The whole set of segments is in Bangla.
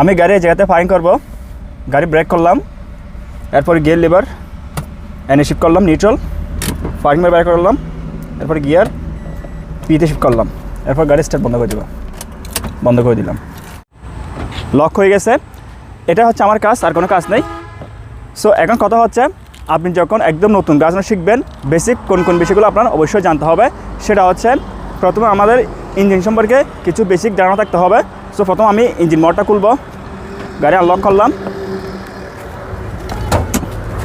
আমি গাড়ি জায়গাতে ফাইন করব। গাড়ি ব্রেক করলাম। এরপর গিয়ার লিভার এনে শিফট করলাম নিউট্রাল ফাইন মেরে বের করলাম। এরপর গিয়ার পিতে শিফট করলাম। এরপর গাড়ি স্টার্ট বন্ধ করে দিলাম। বন্ধ করে দিলাম। লক হয়ে গেছে। এটা হচ্ছে আমার কাজ, আর কোনো কাজ নেই। সো এখন কথা হচ্ছে, আপনি যখন একদম নতুন গাছ শিখবেন বেসিক কোন কোন বিষয়গুলো আপনার অবশ্যই জানতে হবে। সেটা হচ্ছে, প্রথমে আমাদের ইঞ্জিন সম্পর্কে কিছু বেসিক ধারণা থাকতে হবে। সো প্রথম আমি ইঞ্জিন মোটরটা খুলব। গাড়ি আনলক করলাম।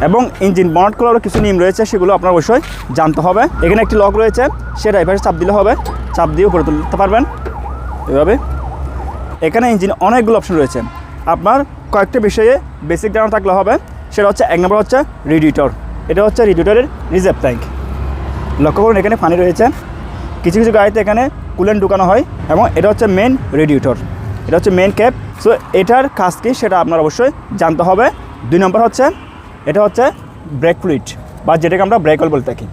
এবং ইঞ্জিন বনট করারও কিছু নিয়ম রয়েছে, সেগুলো আপনার অবশ্যই জানতে হবে। এখানে একটি লক রয়েছে সেটা এভাবে চাপ দিলে হবে। চাপ দিয়ে উপরে তুলতে পারবেন। এভাবে। এখানে ইঞ্জিন অনেকগুলো অপশন রয়েছে। আপনার কয়েকটা বিষয়ে বেসিক ধারণা থাকলে হবে। সেটা হচ্ছে, এক নম্বর হচ্ছে রেডিয়েটর এটা হচ্ছে রেডিয়েটরের রিজার্ভ ট্যাঙ্ক লক্ষ্য করুন, এখানে পানি রয়েছে। কিছু কিছু গাড়িতে এখানে কুলেন্ট ঢুকানো হয় এবং এটা হচ্ছে মেন রেডিয়েটর এটা হচ্ছে মেন ক্যাপ সো এটার কাজ কী সেটা আপনার অবশ্যই জানতে হবে। দুই নম্বর হচ্ছে, এটা হচ্ছে ব্রেক ফ্লুইড বা যেটাকে আমরা ব্রেক অল বলে থাকি।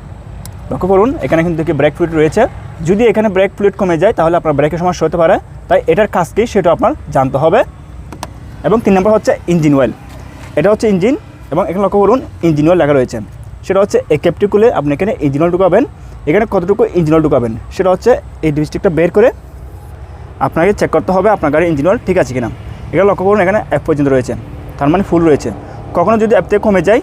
লক্ষ্য করুন, এখানে কিন্তু কি ব্রেক ফ্লুইড রয়েছে। যদি এখানে ব্রেক ফ্লুইড কমে যায়, তাহলে আপনার ব্রেকের সমস্যা হতে পারে। তাই এটার কাজ কী সেটা আপনার জানতে হবে। এবং তিন নম্বর হচ্ছে ইঞ্জিন অয়েল এটা হচ্ছে ইঞ্জিন এবং এখানে লক্ষ্য করুন ইঞ্জিন অয়েল লেখা রয়েছে। সেটা হচ্ছে এই ক্যাপটি খুলে আপনি এখানে ইঞ্জিন অয়েল ঢুকাবেন। এখানে কতটুকু ইঞ্জিন অয়েল ঢুকাবেন? সেটা হচ্ছে এই ডিস্ট্রিক্টটা বের করে আপনাকে চেক করতে হবে আপনার গাড়ির ইঞ্জিন অয়েল ঠিক আছে কিনা। এটা লক্ষ্য করুন, এখানে অ্যাপ পর্যন্ত রয়েছে। তার মানে ফুল রয়েছে। কখনও যদি অ্যাপ থেকে কমে যায়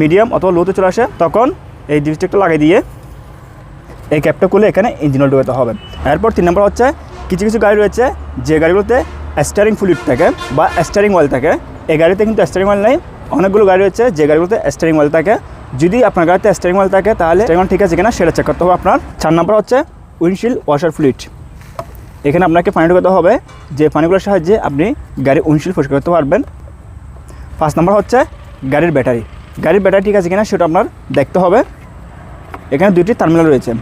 মিডিয়াম অথবা লোতে চলে আসে, তখন এই ডিস্ট্রিক্টটা লাগিয়ে দিয়ে এই ক্যাপটা খুলে এখানে ইঞ্জিন অয়েল ঢোকাতে হবে। এরপর তিন নম্বর হচ্ছে, কিছু কিছু গাড়ি রয়েছে, যে গাড়িগুলোতে স্টারিং ফ্লুইড থাকে বা স্টারিং অয়েল থাকে, এই গাড়িতে কিন্তু স্টারিং অয়েল নেই। অনেকগুলো গাড়ি রয়েছে, যে গাড়িগুলোতে স্টারিং অয়েল থাকে। যদি আপনার গাড়িতে স্টারিং অয়েল থাকে, তাহলে স্টারিং ঠিক আছে কিনা, সেটা চেক করতে হবে আপনার। চার নম্বর হচ্ছে উইন্ডশিল্ড ওয়াশার ফ্লুইড এখানে আপনাকে পানি ঢোকাতে হবে যে পানিগুলোর সাহায্যে আপনি গাড়ির উইন্ডশিল্ড পরিষ্কার করতে পারবেন। পাঁচ নম্বর হচ্ছে গাড়ির ব্যাটারি। গাড়ির ব্যাটারি ঠিক আছে কিনা সেটা আপনার দেখতে হবে। এখানে দুইটি টার্মিনাল রয়েছে।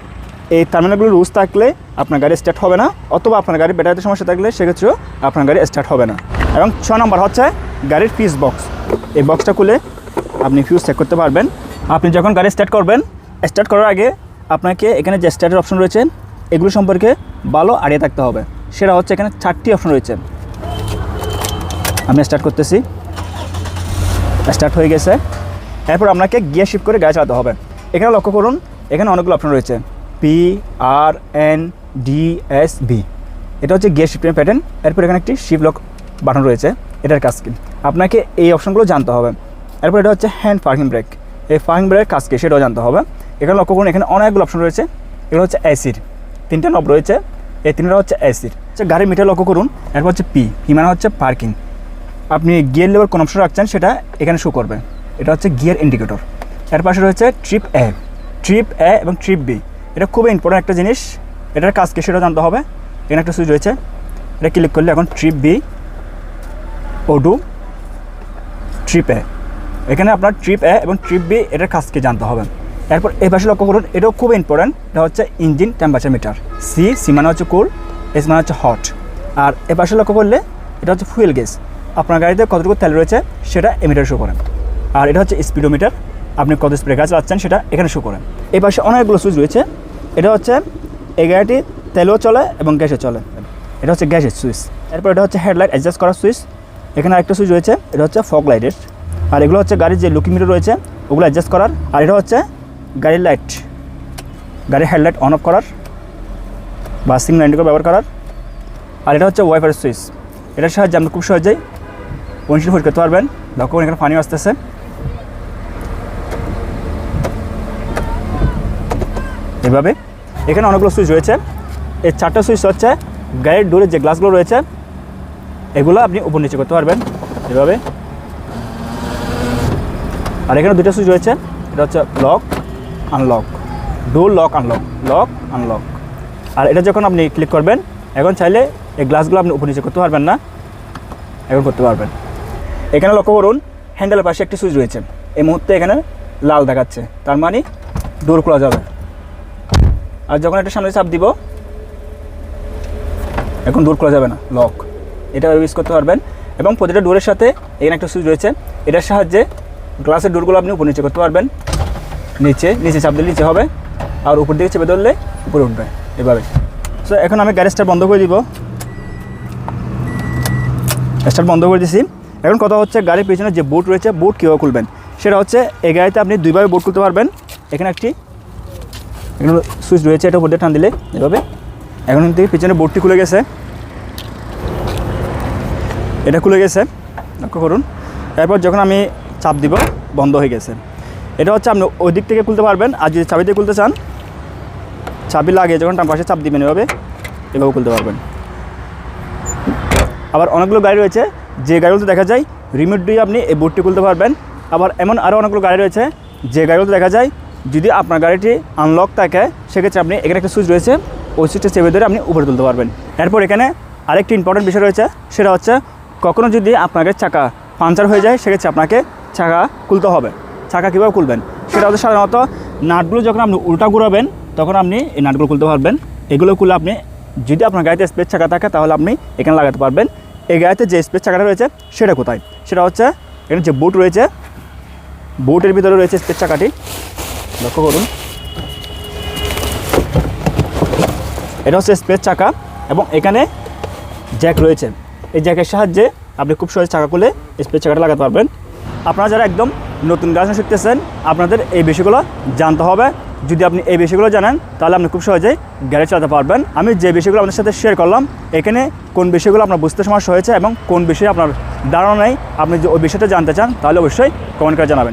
এই টার্মিনালগুলো রুজ থাকলে আপনার গাড়ি স্টার্ট হবে না, অথবা আপনার গাড়ির ব্যাটারিতে সমস্যা থাকলে সেক্ষেত্রেও আপনার গাড়ি স্টার্ট হবে না। এবং ছ নম্বর হচ্ছে গাড়ির ফিউজ বক্স এই বক্সটা খুলে আপনি ফিউজ চেক করতে পারবেন। আপনি যখন গাড়ি স্টার্ট করবেন স্টার্ট করার আগে আপনাকে এখানে যে স্টার্টের অপশন রয়েছে এগুলো সম্পর্কে ভালো আড়িয়ে থাকতে হবে। সেটা হচ্ছে এখানে চারটি অপশন রয়েছে। আমি স্টার্ট করতেছি। স্টার্ট হয়ে গেছে। এরপর আপনাকে গিয়ার শিফট করে গাড়ি চালাতে হবে। এখানে লক্ষ্য করুন, এখানে অনেকগুলো অপশন রয়েছে। P R N D S B এটা হচ্ছে গিয়ার শিফটের প্যাটার্ন এরপর এখানে একটি শিফট লক বাটন রয়েছে। এটার কাজ কি? আপনাকে এই অপশনগুলো জানতে হবে। এরপর এটা হচ্ছে হ্যান্ড পার্কিং ব্রেক এই পার্কিং ব্রেকের কাজ কি? সেটাও জানতে হবে। এখানে লক্ষ্য করুন, এখানে অনেকগুলো অপশন রয়েছে। এগুলো হচ্ছে এসির তিনটে নব রয়েছে, এই তিনটা হচ্ছে এসির হচ্ছে গাড়ির মিটার লক্ষ্য করুন, এরপর হচ্ছে পি পি মানে হচ্ছে পার্কিং আপনি গিয়ার লেবার কোন অপশন রাখছেন সেটা এখানে শো করবে। এটা হচ্ছে গিয়ার ইন্ডিকেটর এর পাশে রয়েছে ট্রিপ এ ট্রিপ এ এবং ট্রিপ বি এটা খুবই ইম্পর্টেন্ট একটা জিনিস। এটার কাজ কি সেটা জানতে হবে। এখানে একটা সুইচ রয়েছে। এটা ক্লিক করলে এখন trip B odo trip A এখানে আপনার ট্রিপ এ এবং ট্রিপ বি এটার কাজকে জানতে হবে। এরপর এই পাশে লক্ষ্য করুন, এটাও খুব ইম্পর্টেন্ট এটা হচ্ছে engine temperature meter C C মানে হচ্ছে কুল এস মানে হচ্ছে হট আর এ পাশে লক্ষ্য করলে এটা হচ্ছে ফুয়েল গ্যাস আপনার গাড়িতে কতটুকু তেল রয়েছে, সেটা এমিটার শো করেন আর এটা হচ্ছে স্পিডোমিটার আপনি কত স্পিডে গাছ চালাচ্ছেন, সেটা এখানে শো করেন এই পাশে অনেকগুলো সুইচ রয়েছে। এটা হচ্ছে এই গাড়িটি তেলও চলে এবং গ্যাসে চলে। এটা হচ্ছে গ্যাসের সুইচ এরপর এটা হচ্ছে হেডলাইট অ্যাডজাস্ট করার সুইচ এখানে আরেকটা সুইচ রয়েছে, এটা হচ্ছে ফগ লাইটের আর এগুলো হচ্ছে গাড়ির যে লুকিং মিটার রয়েছে, ওগুলো অ্যাডজাস্ট করার। আর এটা হচ্ছে গাড়ির লাইট গাড়ির হেডলাইট অন অফ করার বা সিগন্যাল ইন্ডিকেটর ব্যবহার করার। আর এটা হচ্ছে ওয়াইফাই সুইচ এটার সাহায্যে আপনি খুব সহজেই উইন্ডশিল্ড পরিষ্কার করতে পারবেন। লক্ষ্য এখানে পানি আসতেছে। এভাবে। এখানে অনেকগুলো সুইচ রয়েছে। এই চারটা সুইচ হচ্ছে গাড়ির ডোরের যে গ্লাসগুলো রয়েছে, এগুলো আপনি উপর নিচে করতে পারবেন। এভাবে। আর এখানে দুটো সুইচ রয়েছে। এটা হচ্ছে lock unlock door lock unlock lock unlock আর এটা যখন আপনি ক্লিক করবেন, এখন চাইলে এই গ্লাসগুলো আপনি উপর নিচে করতে পারবেন না। এখন করতে পারবেন। এখানে লক্ষ্য করুন হ্যান্ডেলের পাশে একটি সুইচ রয়েছে। এই মুহূর্তে এখানে লাল দেখাচ্ছে। তার মানে ডোর খোলা যাবে। আর যখন এটা সামনে চাপ দিব, এখন ডোর খোলা যাবে না। লক এটা ইউজ করতে পারবেন। এবং প্রতিটা ডোরের সাথে এখানে একটা সুইচ রয়েছে। এটার সাহায্যে গ্লাসের ডোরগুলো আপনি উপর নিচে করতে পারবেন। নিচে নিচে চাপ দিলে নিচে হবে। আর উপর দিকে চেপে ধরলে উপরে উঠবে, এভাবে। সো এখন আমি গ্যারেজটা বন্ধ করে দিব। স্টার্ট বন্ধ করে দিছি। এখন কথা হচ্ছে গাড়ির পিছনে যে বুট রয়েছে বুট কীভাবে খুলবেন? সেটা হচ্ছে এই গাড়িতে আপনি দুইভাবে বুট খুলতে পারবেন। এখানে একটি, এখানে সুইচ রয়েছে, এটা উপর দিয়ে টান দিলে এভাবে। এখন কিন্তু পিছনে বোর্ডটি খুলে গেছে। এটা খুলে গেছে। লক্ষ্য করুন। এরপর যখন আমি চাপ দিব, বন্ধ হয়ে গেছে। এটা হচ্ছে আপনি ওই দিক থেকে খুলতে পারবেন, আর যদি চাবি দিয়ে খুলতে চান, চাবি লাগে যখন টান পাশে চাপ দিবেন এভাবে এভাবে খুলতে পারবেন। আবার অনেকগুলো গাড়ি রয়েছে, যে গাড়িগুলোতে দেখা যায় রিমোট দিয়ে আপনি এই বোর্ডটি খুলতে পারবেন। আবার এমন আরও অনেকগুলো গাড়ি রয়েছে, যে গাড়িগুলোতে দেখা যায়, যদি আপনার গাড়িটি আনলক থাকে, সেক্ষেত্রে আপনি এখানে একটা সুইচ রয়েছে, ওই সুইচটা চেপে ধরে আপনি উপরে তুলতে পারবেন। এরপর এখানে আরেকটি ইম্পর্টেন্ট বিষয় রয়েছে, সেটা হচ্ছে কখনও যদি গাড়ির চাকা পাঞ্চার হয়ে যায়, সেক্ষেত্রে আপনাকে চাকা খুলতে হবে। চাকা কীভাবে খুলবেন? সেটা হচ্ছে সাধারণত নাটগুলো যখন আপনি উল্টা ঘুরাবেন, তখন আপনি এই নাটগুলো খুলতে পারবেন। এগুলো খুলে আপনি যদি আপনার গাড়িতে স্পেস চাকা থাকে, তাহলে আপনি এখানে লাগাতে পারবেন। এই গাড়িতে যে স্পেস চাকাটা রয়েছে, সেটা কোথায়? সেটা হচ্ছে এখানে যে বুট রয়েছে বুটের ভিতরে রয়েছে স্পেস চাকাটি। লক্ষ্য করুন। এটা হচ্ছে স্পেস চাকা এবং এখানে জ্যাক রয়েছে। এই জ্যাকের সাহায্যে আপনি খুব সহজে চাকা খুলে স্পেস চাকাটা লাগাতে পারবেন। আপনারা যারা একদম নতুন গাছ শিখতেছেন, আপনাদের এই বিষয়গুলো জানতে হবে। যদি আপনি এই বিষয়গুলো জানেন, তাহলে আপনি খুব সহজেই গ্যারেজ চালাতে পারবেন। আমি যে বিষয়গুলো আপনার সাথে শেয়ার করলাম, এখানে কোন বিষয়গুলো আপনার বুঝতে সমস্যা হয়েছে এবং কোন বিষয়ে আপনার ধারণা নেই, আপনি যে ওই বিষয়টা জানতে চান, তাহলে অবশ্যই কমেন্ট করে জানাবেন।